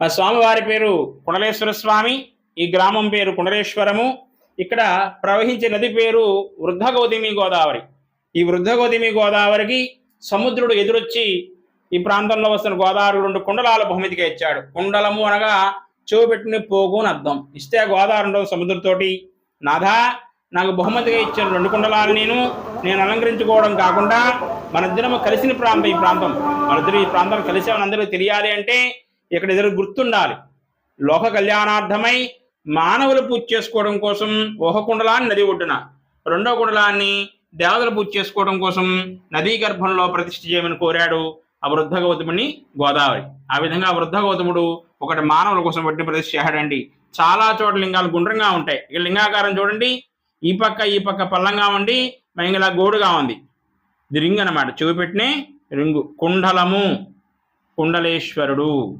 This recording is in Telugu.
ఆ స్వామివారి పేరు కుండలేశ్వర స్వామి ఈ గ్రామం పేరు కుండలేశ్వరము ఇక్కడ ప్రవహించే నది పేరు వృద్ధ గౌతమి గోదావరి. ఈ వృద్ధ గౌతమి గోదావరికి సముద్రుడు ఎదురొచ్చి ఈ ప్రాంతంలో వస్తున్న గోదావరి రెండు కుండలాల బహుమతిగా ఇచ్చాడు. కుండలము అనగా చూపెట్టిన పోగు అని అర్థం. ఇస్తే ఆ గోదావరి సముద్రంతోటి నాథా నాకు బహుమతిగా ఇచ్చిన రెండు కుండలాలు నేను నేను అలంకరించుకోవడం కాకుండా మన ఇద్దరము కలిసిన ప్రాంతం ఈ ప్రాంతం. మన ఇద్దరు ఈ ప్రాంతం కలిసామని అందరికీ తెలియాలి అంటే ఇక్కడ ఎదురు గుర్తుండాలి. లోక కళ్యాణార్థమై మానవులు పూజ చేసుకోవడం కోసం ఒక కుండలాన్ని నది ఒడ్డున రెండో కుండలాన్ని దేవతలు పూజ చేసుకోవడం కోసం నదీ గర్భంలో ప్రతిష్ఠ చేయమని కోరాడు ఆ వృద్ధ గౌతముని గోదావరి. ఆ విధంగా వృద్ధ గౌతముడు ఒకటి మానవుల కోసం వడ్డీ ప్రతిష్ఠ చేశాడండి. చాలా చోట్ల లింగాలు గుండ్రంగా ఉంటాయి. ఇక లింగాకారం చూడండి. ఈ పక్క ఈ పక్క పల్లంగా ఉండి మైంగలా గోడుగా ఉంది. ఇది రింగ్ అన్నమాట. చూపెట్టినే రింగు. కుండలము. కుండలేశ్వరుడు.